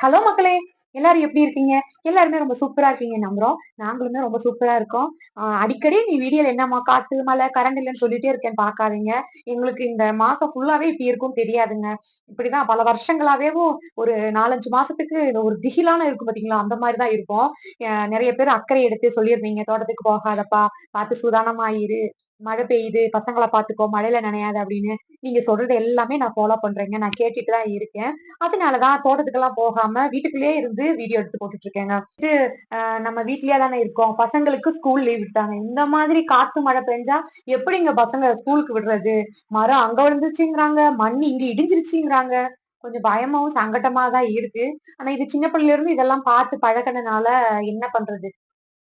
Hello மக்களே எல்லாரும் எப்படி இருக்கீங்க? எல்லாருமே ரொம்ப சூப்பரா இருக்கீங்க நம்புறோம். நாங்களுமே ரொம்ப சூப்பரா இருக்கோம். அடிக்கடி நீ வீடியோல என்னம்மா காத்து மழை கரண்ட் இல்லைன்னு சொல்லிட்டே இருக்கேன் பாக்காதீங்க எங்களுக்கு இந்த மாசம் ஃபுல்லாவே இப்படி இருக்கும் தெரியாதுங்க. இப்படிதான் பல வருஷங்களாவேவும் ஒரு நாலஞ்சு மாசத்துக்கு ஒரு திகிலான இருக்கும் பாத்தீங்களா? அந்த மாதிரிதான் இருக்கும். நிறைய பேர் அக்கறை எடுத்து சொல்லியிருந்தீங்க. தோட்டத்துக்கு போகாதப்பா பார்த்து சூதானமாயிரு. மழை பெய்யுது பசங்களை பாத்துக்கோ மழையில நினையாது அப்படின்னு நீங்க சொல்றது எல்லாமே நான் ஃபாலோ பண்றேங்க. நான் கேட்டுட்டு தான் இருக்கேன். அதனாலதான் தோட்டத்துக்கெல்லாம் போகாம வீட்டுக்குள்ளேயே இருந்து வீடியோ எடுத்து போட்டுட்டு இருக்கேங்க நம்ம வீட்லயே தானே இருக்கோம். பசங்களுக்கு ஸ்கூல் லீவ் விட்டாங்க. இந்த மாதிரி காத்து மழை பெஞ்சா எப்படிங்க பசங்க ஸ்கூலுக்கு விடுறது? மரம் அங்க விழுந்துச்சுங்கிறாங்க மண் இங்க இடிஞ்சிருச்சுங்கிறாங்க. கொஞ்சம் பயமாவும் சங்கட்டமா தான் இருக்கு. ஆனா இது சின்ன பிள்ளைல இருந்து இதெல்லாம் பார்த்து பழகினதுனால என்ன பண்றது?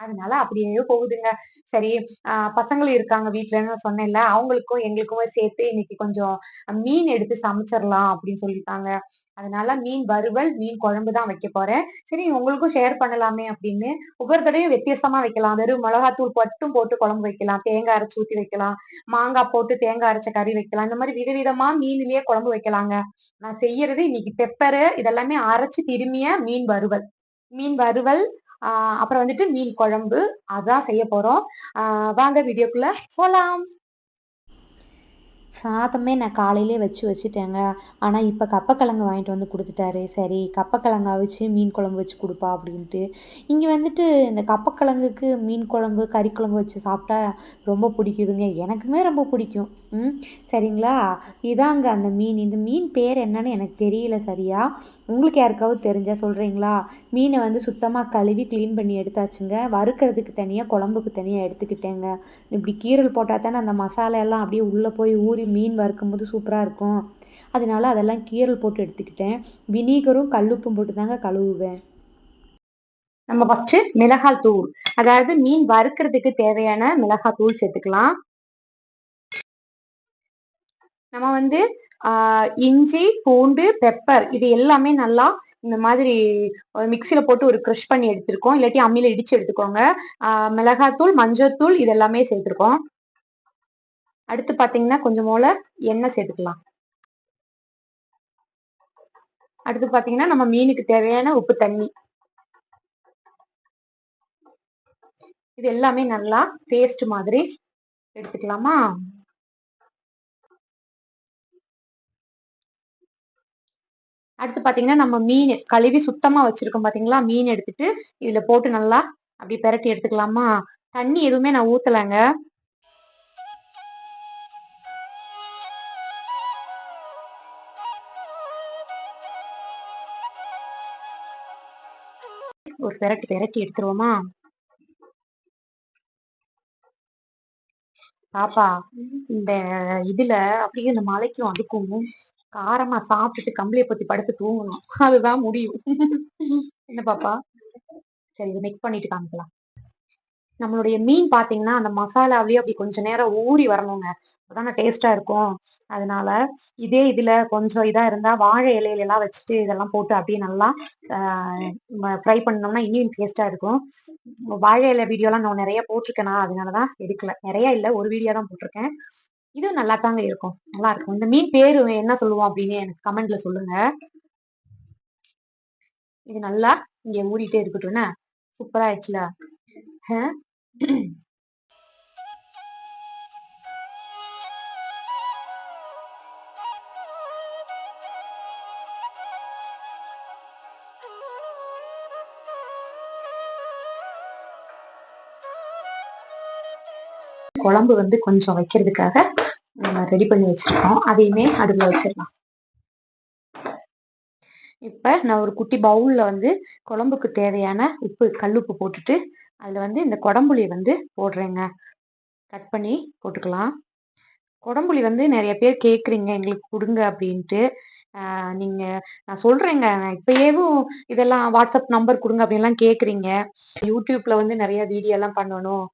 அதனால அப்படியே போகுதுங்க. சரி ஆஹ் பசங்களும் இருக்காங்க வீட்டுலன்னு சொன்னேன்ல அவங்களுக்கும் எங்களுக்கும் சேர்த்து இன்னைக்கு கொஞ்சம் மீன் எடுத்து சமைச்சிடலாம் அப்படின்னு சொல்லியிருக்காங்க. அதனால மீன் வறுவல் மீன் குழம்பு தான் வைக்க போறேன். சரி உங்களுக்கும் ஷேர் பண்ணலாமே அப்படின்னு ஒவ்வொரு தடையும் வித்தியாசமா வைக்கலாம். வெறும் மிளகாத்தூள் பட்டும் போட்டு குழம்பு வைக்கலாம் தேங்காய் அரைச்சு ஊத்தி வைக்கலாம் மாங்காய் போட்டு தேங்காய் அரைச்ச கறி வைக்கலாம். இந்த மாதிரி விதவிதமா மீன்லயே குழம்பு வைக்கலாங்க. நான் செய்யறது இன்னைக்கு பெப்பரு இதெல்லாமே அரைச்சு திரும்பிய மீன் வறுவல். மீன் வறுவல் அப்புறம் வந்துட்டு மீன் குழம்பு. அதான் செய்ய போகிறோம் வாங்க வீடியோக்குள்ள போகலாம் சாதமே நான் காலையிலே வச்சு வச்சுட்டேங்க. ஆனால் இப்போ கப்பக்கிழங்கு வாங்கிட்டு வந்து கொடுத்துட்டாரு. சரி கப்பக்கிழங்கு அவிச்சு மீன் குழம்பு வச்சு கொடுப்பா அப்படின்ட்டு. இங்கே வந்துட்டு இந்த கப்பக்கிழங்குக்கு மீன் குழம்பு கறி குழம்பு வச்சு சாப்பிட்டா ரொம்ப பிடிக்குதுங்க. எனக்குமே ரொம்ப பிடிக்கும். ம் சரிங்களா? இதாங்க அந்த மீன். இந்த மீன் பேர் என்னன்னு எனக்கு தெரியல சரியா? உங்களுக்கு யாருக்காவது தெரிஞ்சால் சொல்கிறீங்களா மீனை வந்து சுத்தமாக கழுவி க்ளீன் பண்ணி எடுத்தாச்சுங்க. வறுக்கிறதுக்கு தனியாக குழம்புக்கு தனியாக எடுத்துக்கிட்டேங்க. இப்படி கீரல் போட்டால் தானே அந்த மசாலா எல்லாம் அப்படியே உள்ளே போய் ஊறி மீன் மீன் வறுக்கும்போது சூப்பராக இருக்கும். அதனால அதெல்லாம் கீரல் போட்டு எடுத்துக்கிட்டேன். வினீகரும் கல்லுப்பும் போட்டு தாங்க கழுவுவேன். நம்ம ஃபஸ்ட்டு மிளகாய் தூள். அதாவது மீன் வறுக்கிறதுக்கு தேவையான மிளகாய் தூள் சேர்த்துக்கலாம். நம்ம வந்து ஆஹ் இஞ்சி பூண்டு பெப்பர் இது எல்லாமே நல்லா இந்த மாதிரி மிக்சியில போட்டு ஒரு க்ரஷ் பண்ணி எடுத்திருக்கோம். இல்லாட்டி அம்மியில இடிச்சு எடுத்துக்கோங்க. ஆஹ் மிளகாத்தூள் மஞ்சத்தூள் இது எல்லாமே சேர்த்துருக்கோம். அடுத்து பாத்தீங்கன்னா கொஞ்சம் போல எண்ணெய் சேர்த்துக்கலாம். அடுத்து பாத்தீங்கன்னா நம்ம மீனுக்கு தேவையான உப்பு தண்ணி. இது எல்லாமே நல்லா பேஸ்ட் மாதிரி எடுத்துக்கலாமா? அடுத்து பாத்தீங்கன்னா நம்ம மீன் கழுவி சுத்தமா வச்சிருக்கோம் பாத்தீங்களா? மீன் எடுத்துட்டு இதுல போட்டு நல்லா அப்படி பெரட்டி எடுத்துக்கலாமா? தண்ணி எதுவுமே நான் ஊத்தலைங்க. ஒரு பெரட்டு பெரட்டி எடுத்துருவோமா? பாப்பா இந்த இதுல அப்படியே இந்த மலைக்கும் அதுக்கும் காரமா சாப்பிட்டுட்டு கம்பளிய பத்தி படுத்து தூங்கணும். அதுதான் முடியும். என்ன பாப்பா? சரி இது மிக்ஸ் பண்ணிட்டு காமிக்கலாம். நம்மளுடைய மீன் பாத்தீங்கன்னா அந்த மசாலாவிலேயே அப்படி கொஞ்ச நேரம் ஊறி வரணுங்க. அதான டேஸ்டா இருக்கும். அதனால இதே இதுல கொஞ்சம் இதா இருந்தா வாழை இலையில எல்லாம் வச்சுட்டு இதெல்லாம் போட்டு அப்படியே நல்லா ஃப்ரை பண்ணோம்னா இன்னும் டேஸ்டா இருக்கும். வாழை இலை வீடியோலாம் நான் நிறைய போட்டிருக்கேனா அதனாலதான் எடுக்கல. நிறைய இல்லை ஒரு வீடியோ தான் போட்டிருக்கேன். இது நல்லா தாங்க இருக்கும். நல்லா இருக்கும் இந்த மீன் பேரு என்ன சொல்லுவோம் அப்படின்னு எனக்கு கமெண்ட்ல சொல்லுங்க. இது நல்லா இங்க ஊறிட்டே இருக்கட்டும். சூப்பரா ஆயிடுச்சுல? குழம்பு வந்து கொஞ்சம் வைக்கிறதுக்காக ரெடி பண்ணி வச்சிருக்கோம். அதையுமே அடுப்புல வச்சிடலாம். இப்ப நான் ஒரு குட்டி பவுல்ல வந்து குழம்புக்கு தேவையான உப்பு கல்லுப்பு போட்டுட்டு அதுல வந்து இந்த குடம்புளியை வந்து போடுறேங்க. கட் பண்ணி போட்டுக்கலாம். குடம்புளி வந்து நிறைய பேர் கேக்குறீங்க எங்களுக்கு கொடுங்க அப்படின்ட்டு. நீங்க நான் சொல்றேங்க. இப்பயேவும் இதெல்லாம் வாட்ஸ்அப் நம்பர் கொடுங்க அப்படின்லாம் கேக்குறீங்க யூடியூப்ல வந்து நிறைய வீடியோ எல்லாம் பண்ணணும்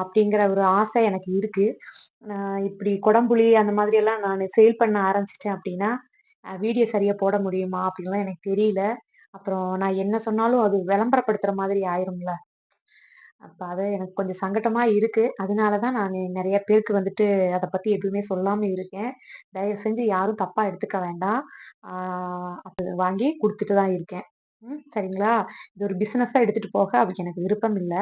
அப்படிங்கிற ஒரு ஆசை எனக்கு இருக்கு. இப்படி குடம்புலி அந்த மாதிரி எல்லாம் நான் சேல் பண்ண ஆரம்பிச்சிட்டேன் அப்படின்னா வீடியோ சரியா போட முடியுமா அப்படின்லாம் எனக்கு தெரியல. அப்புறம் நான் என்ன சொன்னாலும் அது விளம்பரப்படுத்துற மாதிரி ஆயிரும்ல. அப்ப அது எனக்கு கொஞ்சம் சங்கட்டமா இருக்கு அதனாலதான் நான் நிறைய பேருக்கு வந்துட்டு அதை பத்தி எதுவுமே சொல்லாம இருக்கேன் தயவு செஞ்சு யாரும் தப்பா எடுத்துக்க வேண்டாம் அது வாங்கி கொடுத்துட்டு தான் இருக்கேன் ம். சரிங்களா? இது ஒரு பிசினஸா எடுத்துட்டு போக அதுக்கு எனக்கு விருப்பம் இல்ல.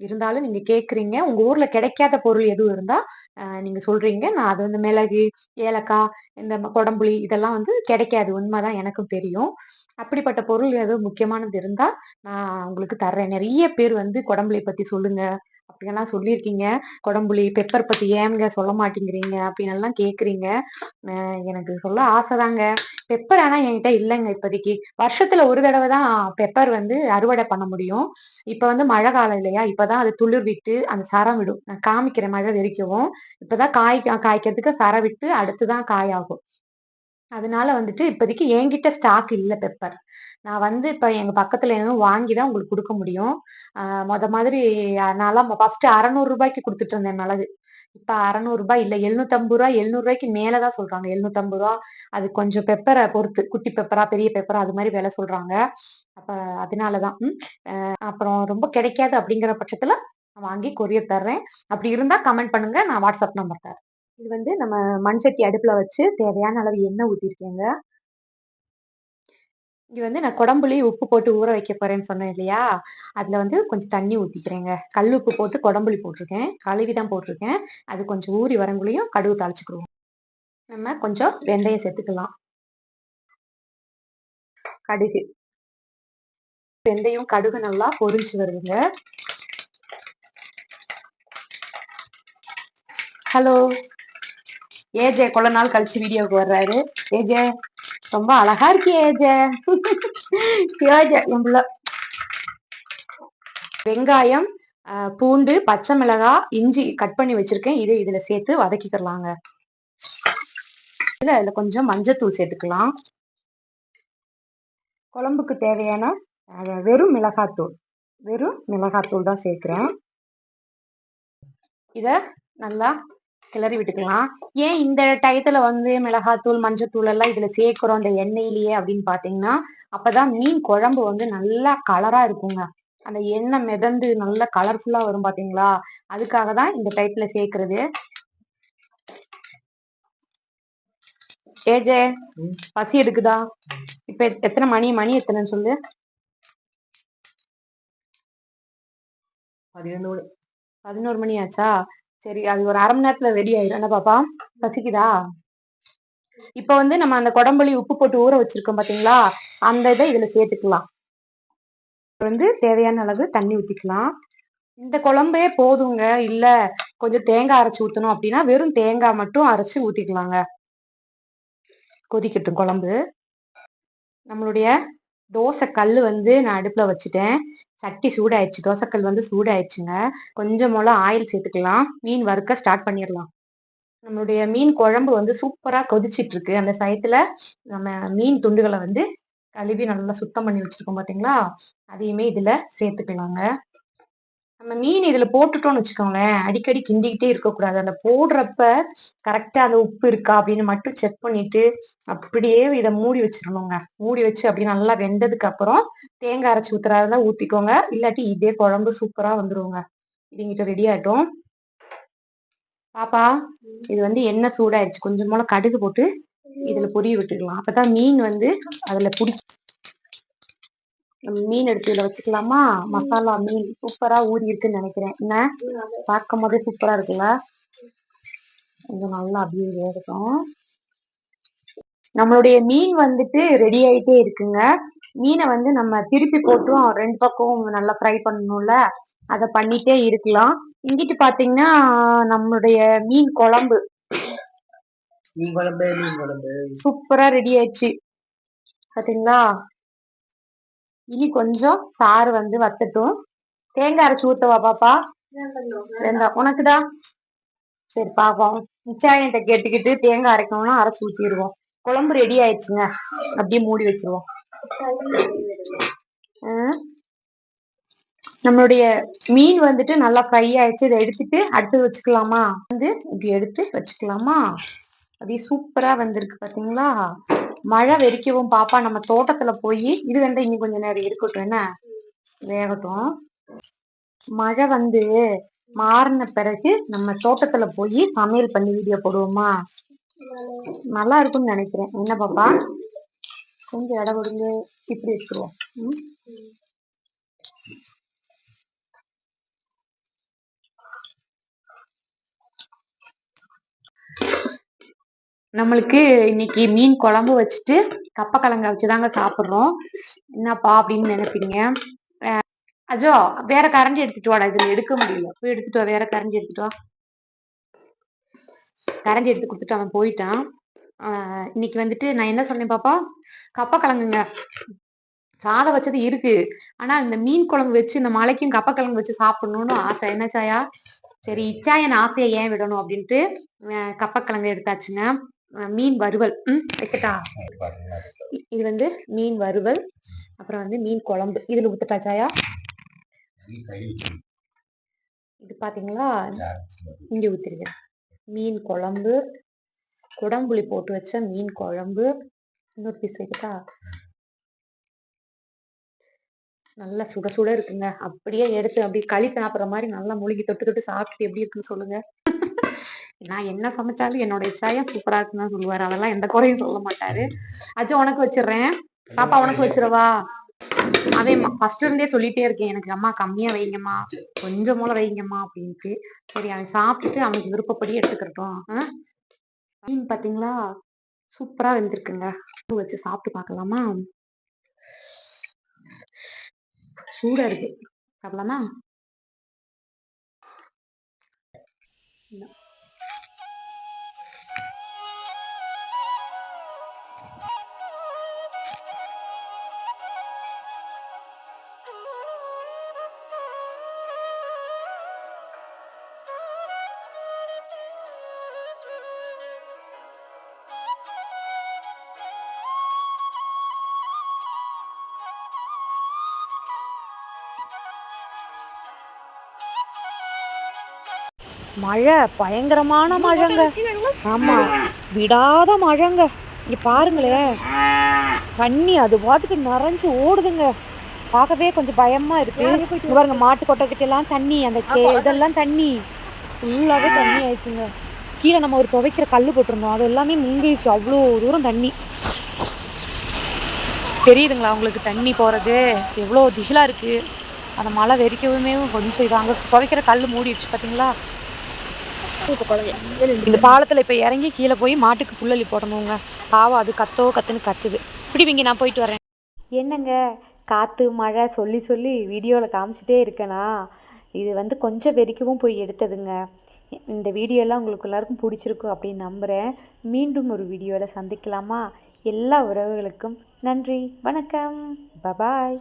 இருந்தாலும் நீங்க கேட்கிறீங்க. உங்க ஊர்ல கிடைக்காத பொருள் எதுவும் இருந்தா, அ நீங்க சொல்றீங்க. நான் அது வந்து மிளகு, ஏலக்காய், இந்த ம கொடம்புளி இதெல்லாம் வந்து கிடைக்காது. உண்மதான் எனக்கும் தெரியும். அப்படிப்பட்ட பொருள் ஏதோ முக்கியமானது இருந்தா, நான் உங்களுக்கு தர்றேன். நிறைய பேர் வந்து குடம்புலை பத்தி சொல்லுங்க. அப்படியெல்லாம் சொல்லியிருக்கீங்க. குடம்புலி பெப்பர் பத்தி ஏங்க சொல்ல மாட்டேங்கிறீங்க? அப்படின்னு எல்லாம் கேக்குறீங்க எனக்கு சொல்ல ஆசைதாங்க. பெப்பர் ஆனா என்கிட்ட இல்லைங்க இப்போதைக்கு. வருஷத்துல ஒரு தடவை தான் பெப்பர் வந்து அறுவடை பண்ண முடியும். இப்ப வந்து மழை காலம் இல்லையா? இப்பதான் அது துளிர் விட்டு அந்த சரம் விடும். நான் காமிக்கிற மழை வெறிக்கவும். இப்பதான் காய் காய்க்கிறதுக்கு சரம் விட்டு அடுத்து தான் காயாகும். அதனால வந்துட்டு இப்போதைக்கு என்கிட்ட ஸ்டாக் இல்லை பெப்பர். நான் வந்து இப்போ எங்கள் பக்கத்தில் எதுவும் வாங்கி தான் உங்களுக்கு கொடுக்க முடியும். மொத மாதிரி நான்லாம் ஃபர்ஸ்ட்டு ரூ. 600க்கு குடுத்துட்டு இருந்தேன் மிளகு. இப்போ ரூ. 600 இல்ல. ரூ. 750 ரூ. 700க்கு மேல தான் சொல்கிறாங்க எழுநூத்தம்பது ரூபா அது கொஞ்சம் பெப்பரை பொறுத்து. குட்டி பெப்பரா, பெரிய பெப்பரா அது மாதிரி விலை சொல்கிறாங்க அப்போ அதனால தான். அப்புறம் ரொம்ப கிடைக்காது அப்படிங்கிற பட்சத்தில் நான் வாங்கி கொரியர் தர்றேன். அப்படி இருந்தால் கமெண்ட் பண்ணுங்கள் நான் வாட்ஸ்அப் நம்பர் தரேன். இது வந்து நம்ம மண் சட்டி வச்சு தேவையான அளவு எண்ணெய் ஊற்றிருக்கேங்க இது வந்து நான் கொடம்புளி, உப்பு போட்டு ஊற வைக்க போகிறேன்னு சொன்னேன் இல்லையா? அதில் வந்து கொஞ்சம் தண்ணி ஊற்றிக்கிறேங்க கல் உப்பு போட்டு குடம்புலி போட்டிருக்கேன் கழுவி தான் போட்டிருக்கேன் அது கொஞ்சம் ஊறி வரங்குள்ளேயும் கடுகு தாளிச்சுக்குருவோம். நம்ம கொஞ்சம் வெந்தயம் சேர்த்துக்கலாம். கடுகு. வெந்தயம், கடுகு நல்லா பொரிஞ்சு வருதுங்க. ஹலோ. ஏஜே கொள்ள நாள் கழிச்சு வீடியோக்கு வர்றாரு. ஏஜே ரொம்ப அழகா இருக்கியே ஏஜே. ஏஜே என் வெங்காயம், பூண்டு, பச்சை மிளகாய், இஞ்சி கட் பண்ணி வச்சிருக்கேன். இதை இதுல சேர்த்து வதக்கிக்கலாங்க இதுல இதுல கொஞ்சம் மஞ்சத்தூள் சேர்த்துக்கலாம். குழம்புக்கு தேவையான வெறும் மிளகாத்தூள். வெறும் மிளகாத்தூள் தான் சேர்க்கிறேன். இத நல்லா கிளறி விட்டுக்கலாம். ஏன் இந்த டயத்துல வந்து மிளகாத்தூள், மஞ்சத்தூள் எல்லாம் இதுல சேர்க்கிறோம் இந்த எண்ணெயிலேயே அப்படின்னு பார்த்தீங்கன்னா, அப்பதான் மீன் குழம்பு வந்து நல்லா கலரா இருக்குங்க. அந்த எண்ணெய் மிதந்து நல்லா கலர்ஃபுல்லா வரும் பார்த்தீங்களா? அதுக்காக தான் இந்த டயத்துல சேர்க்கிறது. ஏஜே பசி எடுக்குதா? இப்ப எத் எத்தனை மணி? மணி எத்தனைன்னு சொல்லு? 11 11 மணி ஆச்சா? சரி அது ஒரு 1/2 மணி நேரத்துல ரெடி ஆயிரும். என்ன பாப்பா? பசிக்குதா? இப்ப வந்து நம்ம அந்த கொடம்புளி உப்பு போட்டு ஊற வச்சிருக்கோம் பார்த்தீங்களா? அந்த இத இதுல சேர்த்துக்கலாம். வந்து தேவையான அளவு தண்ணி ஊத்திக்கலாம். இந்த குழம்பே போதுங்க. இல்ல கொஞ்சம் தேங்காய் அரைச்சு ஊத்தணும் அப்படின்னா, வெறும் தேங்காய் மட்டும் அரைச்சு ஊத்திக்கலாங்க. கொதிக்கட்டும் குழம்பு. நம்மளுடைய தோசை கல்லு வந்து நான் அடுப்புல வச்சுட்டேன். சட்டி சூடாயிடுச்சு. தோசைக்கல் வந்து சூடாயிடுச்சுங்க. கொஞ்சம் போல ஆயில் சேர்த்துக்கலாம். மீன் வறுக்க ஸ்டார்ட் பண்ணிடலாம் நம்மளுடைய மீன் குழம்பு வந்து சூப்பரா கொதிச்சிட்டு இருக்கு. அந்த சமயத்துல நம்ம மீன் துண்டுகளை வந்து கழுவி நல்லா சுத்தம் பண்ணி வச்சிருக்கோம் பார்த்தீங்களா? அதையுமே இதுல சேர்த்துக்கலாங்க. நம்ம மீன் இதுல போட்டுட்டோம்னு வச்சுக்கோங்களேன், அடிக்கடி கிண்டிக்கிட்டே இருக்கக்கூடாது. அந்த போடுறப்ப கரெக்டா அந்த உப்பு இருக்கா அப்படின்னு மட்டும் செக் பண்ணிட்டு, அப்படியே இத மூடி வச்சிடணுங்க மூடி வச்சு அப்படியே நல்லா வெந்ததுக்கு அப்புறம் தேங்காய் அரைச்சு ஊத்துறதா இருந்தா ஊத்திக்கோங்க. இல்லாட்டி இதே குழம்பு சூப்பரா வந்துருவோங்க இதுங்கிட்ட ரெடி ஆகட்டும். பாப்பா, இது வந்து எண்ணெய் சூடாயிடுச்சு கொஞ்சம் மூலம் கடுகு போட்டு இதுல பொரிய விட்டுக்கலாம். அப்பதான் மீன் வந்து அதுல பிடிக்கும் மீன் எடுத்து இதுல வச்சுக்கலாமா? மசாலா மீன் சூப்பரா ஊறி இருக்குன்னு நினைக்கிறேன். என்ன? பார்க்கும் போதே சூப்பரா இருக்குல்ல? இது நல்லா அப்படியே வேகட்டும். நம்மளுடைய மீன் வந்துட்டு ரெடி ஆயிட்டே இருக்குங்க. மீனை வந்து நம்ம திருப்பி போட்டும் 2 பக்கம் நல்லா ஃப்ரை பண்ணணும்ல. அத பண்ணிட்டே இருக்கலாம். இங்கிட்டு பார்த்தீங்கன்னா, நம்மளுடைய மீன் குழம்பு. மீன் குழம்பு, மீன் குழம்பு. சூப்பரா ரெடி ஆயிடுச்சு. பார்த்தீங்களா? இனி கொஞ்சம் சாறு வந்து வத்தட்டும். தேங்காய் அரைச்சு ஊத்தவா பாப்பா? உனக்குதா சரி பாப்போம். நிச்சாயன்ட்ட கேட்டுக்கிட்டு தேங்காய் அரைக்கணும்னா அரைச்சு ஊத்திருவோம். குழம்பு ரெடி ஆயிடுச்சுங்க. அப்படியே மூடி வச்சிருவோம். நம்மளுடைய மீன் வந்துட்டு நல்லா ஃப்ரை ஆயிடுச்சு. இதை எடுத்துட்டு அடுத்து வச்சுக்கலாமா? வந்து இப்படி எடுத்து வச்சுக்கலாமா? அப்படியே சூப்பரா வந்திருக்கு பாத்தீங்களா மழை வெறிக்கவும் பாப்பா நம்ம தோட்டத்துல போயி இது வந்து இன்னும் கொஞ்ச நேரம் இருக்கட்டும் என்ன? வேகட்டும். மழை வந்து மாறின பிறகு நம்ம தோட்டத்துல போயி சமையல் பண்ணி வீடியோ போடுவோமா? நல்லா இருக்கும்னு நினைக்கிறேன். என்ன பாப்பா? கொஞ்சம் இடம் கொடுங்க இப்படி வச்சுருவோம் ம் நம்மளுக்கு இன்னைக்கு மீன் குழம்பு வச்சுட்டு கப்பக்கிழங்க வச்சுதாங்க சாப்பிடுறோம். என்னப்பா அப்படின்னு நினைப்பீங்க? அஹ் அஜோ வேற கரண்டி எடுத்துட்டு வாடா. இதுல எடுக்க முடியல. போய் எடுத்துட்டு வா. வேற கரண்டி எடுத்துட்டு வா. கரண்டி எடுத்து கொடுத்துட்டு அவன் போயிட்டான். ஆஹ் இன்னைக்கு வந்துட்டு நான் என்ன சொன்னேன் பாப்பா? கப்பக்கிழங்குங்க சாதம் வச்சது இருக்கு. ஆனா இந்த மீன் குழம்பு வச்சு இந்த மலைக்கும் கப்பக்கிழங்கு வச்சு சாப்பிடணும்னு ஆசை. என்ன சாயா? சரி இச்சாயன் ஆசையை ஏன் விடணும் அப்படின்ட்டு கப்பக்கிழங்கு எடுத்தாச்சுங்க. மீன் வறுவல். ம் வைக்கட்டா? இது வந்து மீன் வறுவல் அப்புறம் வந்து மீன் குழம்பு. இதுல ஊத்துட்டா சாயா இது பாத்தீங்களா? இங்க ஊத்திருக்கேன் மீன் குழம்பு குடம்புளி போட்டு வச்ச மீன் குழம்பு இன்னொரு பீஸ் வைக்கட்டா? நல்லா சுட சுட இருக்குங்க. அப்படியே எடுத்து அப்படியே களி சாப்பிடுற மாதிரி நல்லா முழுகி தொட்டு தொட்டு சாப்பிட்டு எப்படி இருக்குன்னு சொல்லுங்க. நான் என்ன சமைச்சாலும் என்னோட சாயம் சூப்பரா இருக்குன்னு சொல்லுவாரு. அதெல்லாம் எந்த குறையும் சொல்ல மாட்டாரு. அஜு உனக்கு வச்சிடுறேன். பாப்பா உனக்கு வச்சிடவா? அவன் ஃபர்ஸ்ட் இருந்தே சொல்லிட்டே இருக்கேன். எனக்கு அம்மா கம்மியா வைங்கம்மா. கொஞ்சம் மூளை வைங்கம்மா அப்படின்ட்டு. சரி அவன் சாப்பிட்டுட்டு அவனுக்கு விருப்பப்படி எடுத்துக்கிறட்டும் மீன் பாத்தீங்களா? சூப்பரா வெந்திருக்குங்க. வச்சு சாப்பிட்டு பார்க்கலாமா? சூடா இருக்கு. சாப்பிடலாமா? மழை பயங்கரமான மழைங்க. ஆமா விடாத மழைங்க. இங்க பாருங்களேன். தண்ணி அது பாட்டுக்கு நிறைஞ்சு ஓடுதுங்க. பார்க்கவே கொஞ்சம் பயமா இருக்கு. இங்க பாருங்க மாட்டு கொட்டைக்கிட்ட எல்லாம் தண்ணி அந்த கே- இதெல்லாம் தண்ணி. ஃபுல்லாவே தண்ணி ஆயிடுச்சுங்க. கீழே நம்ம ஒரு துவைக்கிற கல் போட்டிருந்தோம். அது எல்லாமே முங்கிடுச்சு அவ்வளோ தூரம் தண்ணி. தெரியுதுங்களா உங்களுக்கு தண்ணி போகிறது எவ்வளோ திகிலாக இருக்குது அந்த மழை வெறிக்கவுமே கொஞ்சம் இது அங்கே துவைக்கிற கல் மூடிடுச்சு பார்த்தீங்களா இந்த பாலத்தில் இப்போ இறங்கி கீழே போய் மாட்டுக்கு புள்ளலி போடணுங்க. பாவம் அது கத்தோ கத்துன்னு கத்துது. பிடிவிங்க நான் போயிட்டு வரேன். என்னங்க? காற்று மழை சொல்லி சொல்லி வீடியோவில் காமிச்சிட்டே இருக்கேனா? இது வந்து கொஞ்சம் வெறிக்கவும் போய் எடுத்ததுங்க. இந்த வீடியோலாம் உங்களுக்கு எல்லாருக்கும் பிடிச்சிருக்கும் அப்படின்னு நம்புகிறேன் மீண்டும் ஒரு வீடியோவில் சந்திக்கலாமா? எல்லா உறவுகளுக்கும் நன்றி வணக்கம். பபாய்